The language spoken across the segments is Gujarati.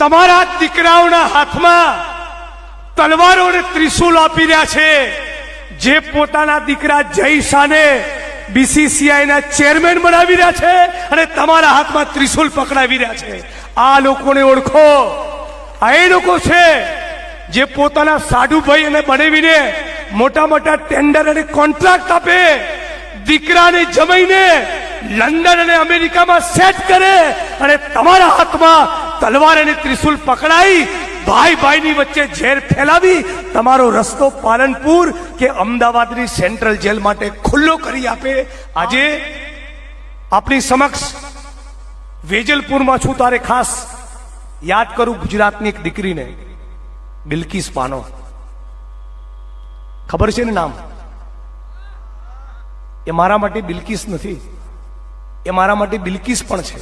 તમારા દીકરાઓના હાથમાં તલવારો અને ત્રિશુલ આપી રહ્યા છે. જે પોતાના દીકરા જય શાને બીસીસીઆઈના ચેરમેન બનાવી રહ્યા છે અને તમારા હાથમાં ત્રિશુલ પકડાવી રહ્યા છે. આ લોકોને ઓળખો. આ એ લોકો છે જે પોતાના સાધુભાઈ અને બનાવીને મોટા મોટા ટેન્ડર અને કોન્ટ્રાક્ટ આપે, દીકરાને જમાઈને લંડન અને અમેરિકામાં સેટ કરે અને તમારા હાથમાં તલવાર અને ત્રિશુલ પકડાઈ. ભાઈ ભાઈની વચ્ચે ઝેર ફેલાવી. તમારો રસ્તો પાલનપુર કે અમદાવાદની સેન્ટ્રલ જેલ માટે ખુલ્લો કરી આપે. આજે આપણી સમક્ષ વેજલપુરમાં છું તારે ખાસ યાદ કરું ગુજરાતની એક દીકરીને, બિલકીસ પાનો. ખબર છે ને નામ? એ મારા માટે બિલકીસ નથી. એ મારા માટે બિલકીસ પણ છે.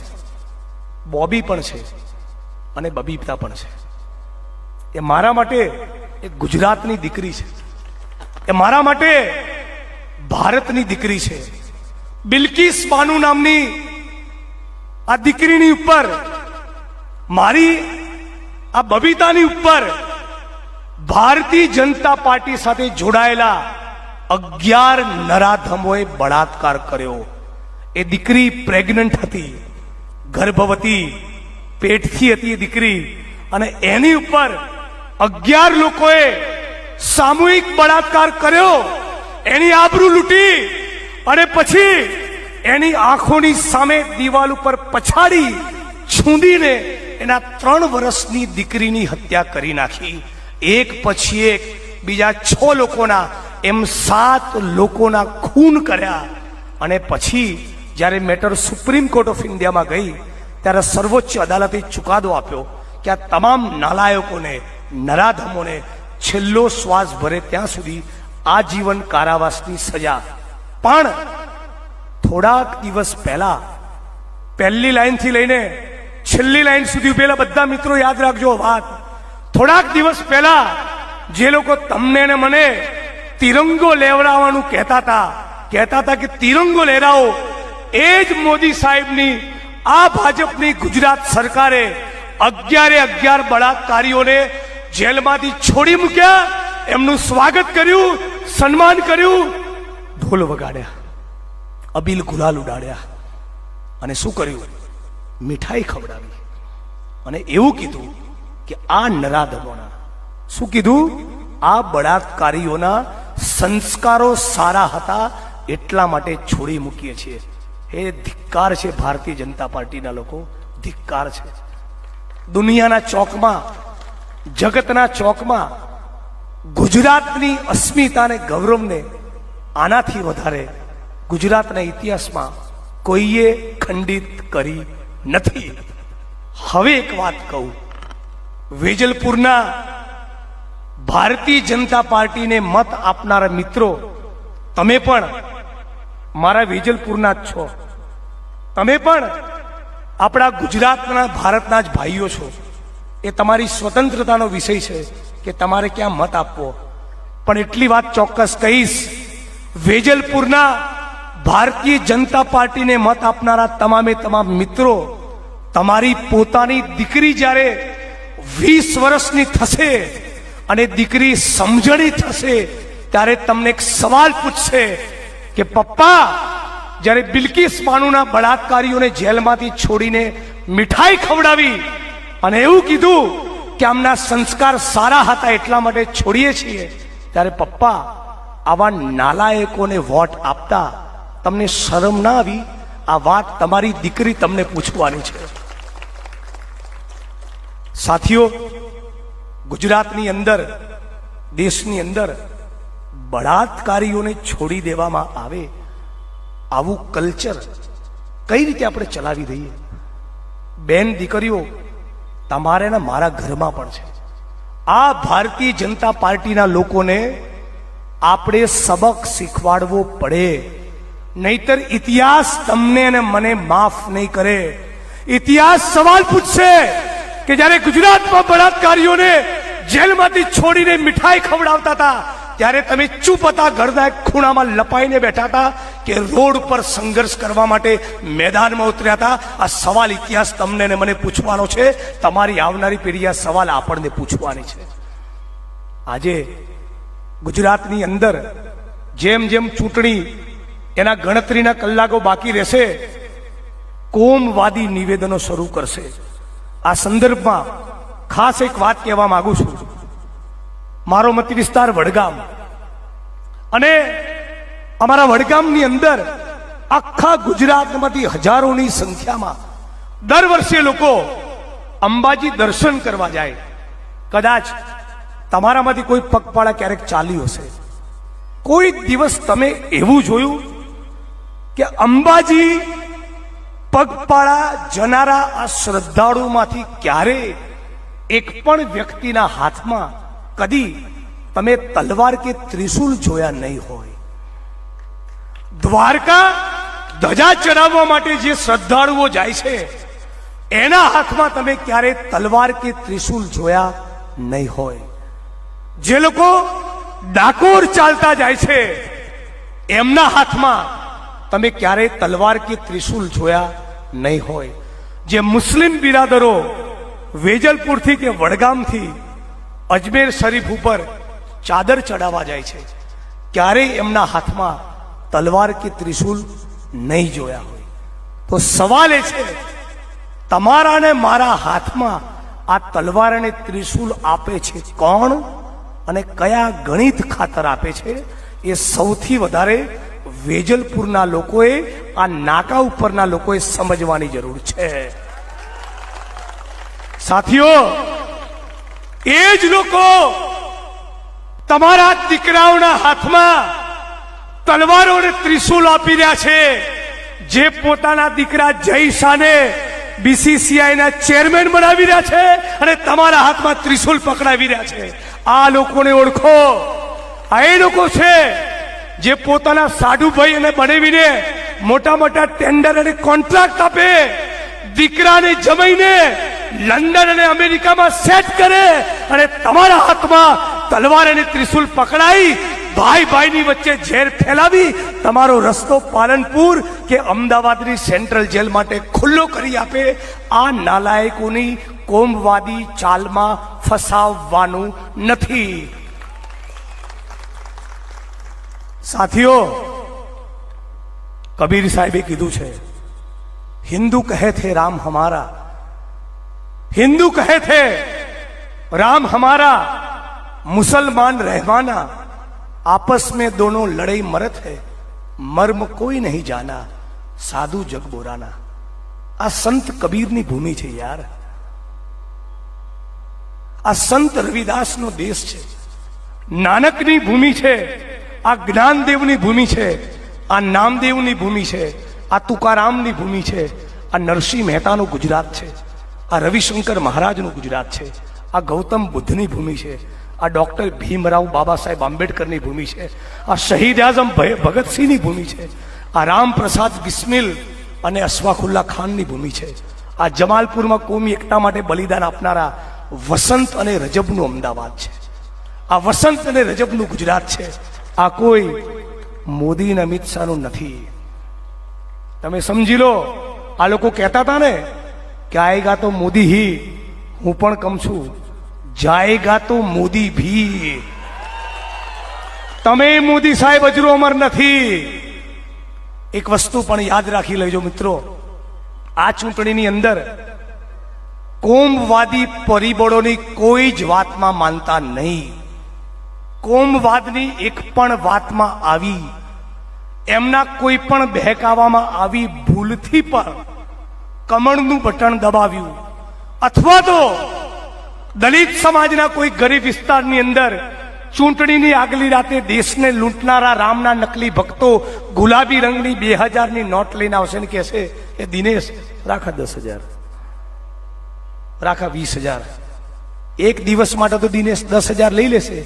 બોબી પણ છે. અને બબીતા પણ છે. એ મારા માટે એક ગુજરાતની દીકરી છે. એ મારા માટે ભારતની દીકરી છે. બિલકિસ બાનુ નામની આ દીકરીની ઉપર, મારી આ બબીતાની ઉપર ભારતીય જનતા પાર્ટી સાથે જોડાયેલા અગિયાર નરાધમોએ બળાત્કાર કર્યો. એ દીકરી પ્રેગ્નન્ટ હતી, ગર્ભવતી પેટથી હતી એ દીકરી. અને એની ઉપર અગિયાર લોકોએ સામૂહિક બળાત્કાર કર્યો. એની આબરૂ લૂંટી અને પછી એની આંખોની સામે દિવાલ ઉપર પછાડી છૂંદીને એના ત્રણ વર્ષની દીકરીની હત્યા કરી નાખી. એક પછી એક બીજા છ લોકોના, એમ સાત લોકોના ખૂન કર્યા. અને પછી જ્યારે મેટર સુપ્રીમ કોર્ટ ઓફ ઇન્ડિયામાં ગઈ ત્યારે સર્વોચ્ચ અદાલતે ચુકાદો આપ્યો કે આ તમામ નાલાયકોને, નરાધમોને છેલ્લો શ્વાસ ભરે ત્યાં સુધી આજીવન કારાવાસની સજા. પણ થોડાક દિવસ પહેલા, પહેલી લાઈનથી લઈને છેલ્લી લાઈન સુધી ઉભેલા બધા મિત્રો યાદ રાખજો વાત. થોડાક દિવસ પહેલા જે લોકો તમને ને મને તિરંગો લેવડાવવાનું કહેતા હતા કહેતા હતા કે તિરંગો લહેરાવો એ જ મોદી સાહેબની આ ભાજપની ગુજરાત સરકારે અગિયારે અગિયાર બળાત્કારીઓને જેલમાંથી છોડી મૂક્યા, એમનું સ્વાગત કર્યું, સન્માન કર્યું. ઢોલ વગાડ્યા, અબીલ ગુલાલ ઉડાડ્યા. અને શું કર્યું? મીઠાઈ ખવડાવી. અને એવું કીધું કે આ નરાધમોના, શું કીધું? આ બળાત્કારીઓના સંસ્કારો સારા હતા, એટલા માટે છોડી મૂકીએ છીએ. એ ધિક્કાર છે ભારતીય જનતા પાર્ટીના લોકો. ધિક્કાર છે. દુનિયાના ચોકમાં, જગતના ચોકમાં, ગુજરાતની અસ્મિતાને, ગૌરવને આનાથી વધારે ગુજરાતના ઇતિહાસમાં કોઈએ ખંડિત કરી નથી. હવે એક વાત કહું. વેજલપુરના ભારતીય જનતા પાર્ટીને મત આપનારા મિત્રો, તમે પણ મારા વેજલપુરના જ છો. તમે પણ આપણા ગુજરાતના, ભારતના જ ભાઈઓ છો. એ તમારી સ્વતંત્રતાનો વિષય છે કે તમારે ક્યાં મત આપવો. પણ એટલી વાત ચોક્કસ કહીશ, વેજલપુરના ભારતીય જનતા પાર્ટીને મત આપનારા તમામે તમામ મિત્રો, તમારી પોતાની દીકરી જ્યારે વીસ વર્ષની થશે અને દીકરી સમજણી થશે, ત્યારે તમને એક સવાલ પૂછશે કે પપ્પા, જ્યારે બિલકિસ માનુના બળાત્કારીઓને જેલમાંથી છોડીને મીઠાઈ ખવડાવી અને એવું કીધું કે આમના સંસ્કાર સારા હતા એટલા માટે છોડીએ છીએ, ત્યારે પપ્પા, આવા નાલાયકોને વોટ આપતા તમને શરમ ના આવી, આ વાત તમારી દીકરી તમને પૂછવાની છે. સાથીઓ, ગુજરાતની અંદર, દેશની અંદર બળાત્કારીઓને છોડી દેવામાં આવે, આવું કલ્ચર કઈ રીતે આપણે ચલાવી દઈએ? બેન દીકરીઓ, તમારે ને મારા ઘરમાં પણ છે. આ ભારતીય જનતા પાર્ટીના લોકોને આપણે સબક શીખવાડવો પડે. નહીતર ઇતિહાસ તમને અને મને માફ નહીં કરે. ઇતિહાસ સવાલ પૂછશે કે જ્યારે ગુજરાતમાં બળાત્કારીઓને જેલમાંથી છોડીને મીઠાઈ ખવડાવતા હતા ત્યારે તમે ચૂપ હતા ઘરના ખૂણામાં લપાઈને બેઠા હતા કે રોડ પર સંઘર્ષ કરવા માટે મેદાનમાં ઉતર્યા હતા. આ સવાલ ઇતિહાસ તમને ને મને પૂછવાનો છે. તમારી આવનારી પેઢી આ સવાલ આપણને પૂછવાની છે. આજે ગુજરાતની અંદર જેમ જેમ ચૂંટણી એના ગણતરીના કલાકો બાકી રહેશે, કોમવાદી નિવેદનો શરૂ કરશે. આ સંદર્ભમાં ખાસ એક વાત કહેવા માંગુ છું. મારો મત વિસ્તાર વડગામ. અને અમારા વડગામની અંદર આખા ગુજરાતમાંથી હજારોની સંખ્યામાં દર વર્ષે લોકો અંબાજી દર્શન કરવા જાય. કદાચ તમારામાંથી કોઈ પગપાળા ક્યારેક ચાલ્યું હશે. કોઈ દિવસ તમે એવું જોયું કે અંબાજી પગપાળા જનારા આ શ્રદ્ધાળુમાંથી ક્યારે એક પણ વ્યક્તિના હાથમાં કદી તમે તલવાર કે ત્રિશુલ જોયા નહીં હોય. દ્વારકા ધજા ચડાવવા માટે જે શ્રદ્ધાળુઓ જાય છે, એના હાથમાં તમે ક્યારે તલવાર કે ત્રિશુલ જોયા નહીં હોય. જે લોકો ડાકોર ચાલતા જાય છે, એમના હાથમાં તમે ક્યારે તલવાર કે ત્રિશુલ જોયા નહીં હોય. જે મુસ્લિમ બિરાદરો વેજલપુરથી કે વડગામથી અજમેર શરીફ ઉપર ચાદર ચડાવવા જાય છે. ક્યારેય એમના હાથમાં તલવાર કે ત્રિશુલ નહીં જોયા હોય. તો સવાલ એ છે, તમારા ને મારા હાથમાં આ તલવાર અને ત્રિશુલ આપે છે કોણ અને કયા ગણિત ખાતર આપે છે? એ સૌથી વધારે વેજલપુરના લોકોએ આ નાકા ઉપરના લોકોએ સમજવાની જરૂર છે. સાથીઓ એ જ લોકો તમારા દીકરાઓના હાથમાં તલવારો અને ત્રિશુલ આપી રહ્યા છે. જે પોતાના દીકરા જય શાને બીસીસીઆઈના ચેરમેન બનાવી રહ્યા છે અને તમારા હાથમાં ત્રિશુલ પકડાવી રહ્યા છે. આ લોકોને ઓળખો. આ એ લોકો છે જે પોતાના સાધુભાઈ અને બનાવીને મોટા મોટા ટેન્ડર અને કોન્ટ્રાક્ટ આપે, દીકરાને જમાઈને લંડન અને અમેરિકામાં સેટ કરે અને તમારા હાથમાં તલવાર અને ત્રિશુલ પકડાઈ ભાઈ ભાઈની વચ્ચે ઝેર ફેલાવી તમારો રસ્તો પાલનપુર કે અમદાવાદની સેન્ટ્રલ જેલ માટે ખુલ્લો કરી આપે. આ નાલાયકોની કોમવાદી ચાલમાં ફસાવવાનું નથી. સાથીઓ, કબીર સાહેબે કીધું છે, હિન્દુ કહે થે રામ હમારા हिंदू कहे थे राम हमारा मुसलमान रहमाना आपस में दोनों लड़ाई मरत है मर्म कोई नहीं जाना साधु जग बोराना આ સંત કબીરની ભૂમિ છે યાર આ સંત રવિદાસનો દેશ છે નાનકની ભૂમિ છે આ જ્ઞાનદેવની ભૂમિ છે આ નામદેવની ભૂમિ છે આ તુકારામની ભૂમિ છે આ નરસિંહ મહેતાનું ગુજરાત છે આ રવિશંકર મહારાજનું ગુજરાત છે. આ ગૌતમ બુદ્ધની ભૂમિ છે. આ ડૉક્ટર ભીમરાવ બાબા સાહેબ આંબેડકરની ભૂમિ છે. આ શહીદ આઝમ ભગતસિંહની ભૂમિ છે. આ રામપ્રસાદ બિસ્મિલ અને અશફાકુલ્લા ખાનની ભૂમિ છે. આ જમાલપુરમાં કોમી એકતા માટે બલિદાન આપનારા વસંત અને રજબનું અમદાવાદ છે. આ વસંત અને રજબનું ગુજરાત છે. આ કોઈ મોદી અને અમિત શાહનું નથી. તમે સમજી લો, આ લોકો કહેતા હતા ને કે આયેગા તો મોદી હી, હું પણ કમ છું. જાયેગા તો મોદી ભી. તમે મોદી સાહેબ અજરો અમર નથી. એક વસ્તુ પણ યાદ રાખી લેજો મિત્રો. આ ચૂંટણીની અંદર કોમવાદી પરિબળોની કોઈ જ વાતમાં માનતા નહીં. કોમવાદની એક પણ વાતમાં આવી. એમના કોઈ પણ બહેકાવામાં આવી ભૂલથી પણ કમળનું બટન દબાવ્યું. અથવા તો દલિત સમાજના કોઈ ગરીબ વિસ્તારની અંદર ચૂંટણીની આગલી રાતે દેશને લૂંટનારા રામના નકલી ભક્તો ગુલાબી રંગની બે હજારની નોટ લઈને આવશે ને કહેશે, એ દિનેશ, રાખા દસ હજાર. રાખા વીસ હજાર. એક દિવસ માટે તો દિનેશ દસ હજાર લઈ લેશે.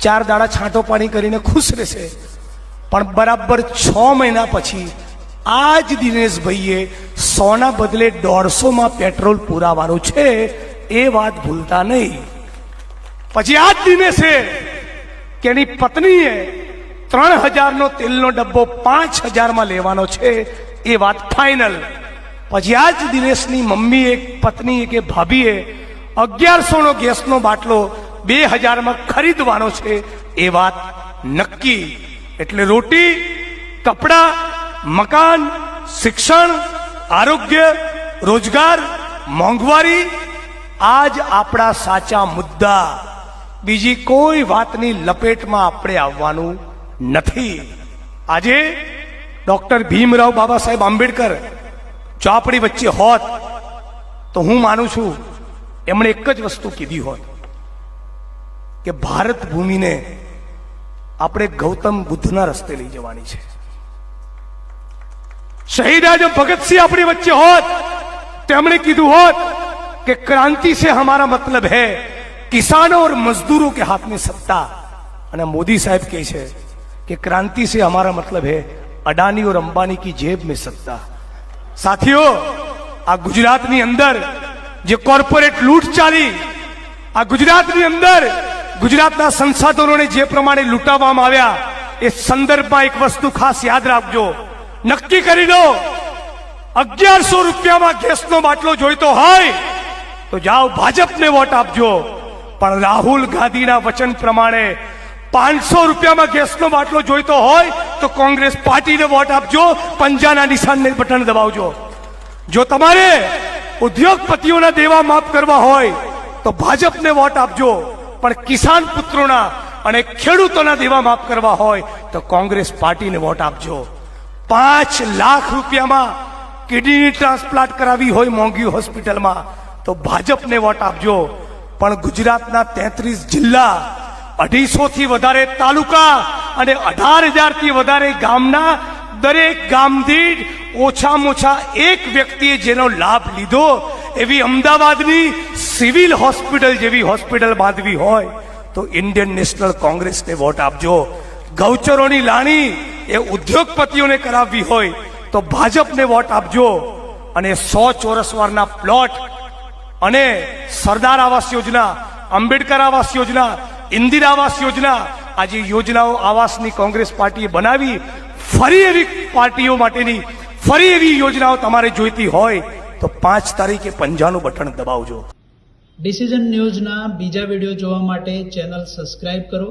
ચાર દાડા છાંટો પાણી કરીને ખુશ રહેશે. પણ બરાબર છ મહિના પછી આ જ દિનેશભાઈએ સોના બદલે દોઢસોમાં પેટ્રોલ પુરાવાનું છે, એ વાત ભૂલતા નહીં. પછી આ જ દિનેશે કે પત્નીએ ત્રણ હજારનો તેલનો ડબ્બો પાંચ હજારમાં લેવાનો છે, એ વાત ફાઇનલ. પછી આ જ દિનેશની મમ્મી એક પત્ની કે ભાભીએ અગિયારસોનો ગેસનો બાટલો બે હજારમાં ખરીદવાનો છે, એ વાત નક્કી. એટલે રોટી, કપડા મકાન, શિક્ષણ, આરોગ્ય, રોજગાર, મોંઘવારી આ જ આપણા સાચા મુદ્દા. બીજી કોઈ વાતની લપેટમાં આપણે આવવાનું નથી. આજે ડોક્ટર ભીમરાવ બાબા સાહેબ આંબેડકર જો આપણી વચ્ચે હોત તો હું માનું છું, એમણે એક જ વસ્તુ કીધી હોત કે ભારત ભૂમિને આપણે ગૌતમ બુદ્ધના રસ્તે લઈ જવાની છે. શહીદ આજમ ભગતસિંહ આપણી વચ્ચે હોત, તેમણે કીધું હોત કે ક્રાંતિ से हमारा મતલબ હે, કિસાનો ઓર મજદૂરો કે हाथ में सत्ता અને મોદી સાહેબ કહે છે કે ક્રાંતિ સે हमारा મતલબ હે, અડાની ઓર અંબાની કી જેબ મેં સત્તા. સાથીઓ, આ ગુજરાતની અંદર જે કોર્પોરેટ લૂંટ ચાલી, આ ગુજરાતની અંદર ગુજરાતના સંસાધનોને જે પ્રમાણે લૂંટાવવામાં આવ્યા, એ સંદર્ભમાં એક વસ્તુ ખાસ યાદ રાખજો. નક્કી કરી લો અગિયારસો રૂપિયામાં ગેસનો બાટલો જોઈતો હોય તો જાઓ ભાજપને વોટ આપજો. પણ રાહુલ ગાંધીના વચન પ્રમાણે પાંચસો રૂપિયામાં ગેસનો બાટલો જોઈતો હોય તો કોંગ્રેસ પાર્ટીને વોટ આપજો, પંજાના નિશાનને બટન દબાવજો. જો તમારે ઉદ્યોગપતિઓના દેવા માફ કરવા હોય તો ભાજપને વોટ આપજો, પણ કિસાન પુત્રોના અને ખેડૂતોના દેવા માફ કરવા હોય તો કોંગ્રેસ પાર્ટીને વોટ આપજો. પાંચ લાખ રૂપિયામાં કિડની ટ્રાન્સપ્લાન્ટ કરાવી હોય મોંઘી હોસ્પિટલમાં, તો ભાજપને વોટ આપજો. પણ ગુજરાતના તેત્રીસ જિલ્લા અઢીસો થી વધારે તાલુકા અને અઢાર હજારથી વધારે ગામના દરેક ગામથી ઓછામાં ઓછા એક વ્યક્તિએ જેનો લાભ લીધો એવી અમદાવાદની સિવિલ હોસ્પિટલ જેવી હોસ્પિટલ બાંધવી હોય, તો ઇન્ડિયન નેશનલ કોંગ્રેસને વોટ આપજો. ગૌચરોની લાણી એ ઉદ્યોગપતિઓને કરાવવી હોય તો ભાજપને વોટ આપજો અને સો ચોરસવારના પ્લોટ અને સરદાર આવાસ યોજના, આંબેડકર આવાસ યોજના, ઇન્દિરા આવાસ યોજના આ જે યોજનાઓ આવાસની કોંગ્રેસ પાર્ટીએ બનાવી. ફરી એવી પાર્ટીઓ માટેની, ફરી એવી યોજનાઓ તમારે જોઈતી હોય તો પાંચ તારીખે પંજાનું બટન દબાવજો. ડિસિઝન ન્યૂઝના બીજા વીડિયો જોવા માટે ચેનલ સબસ્ક્રાઇબ કરો.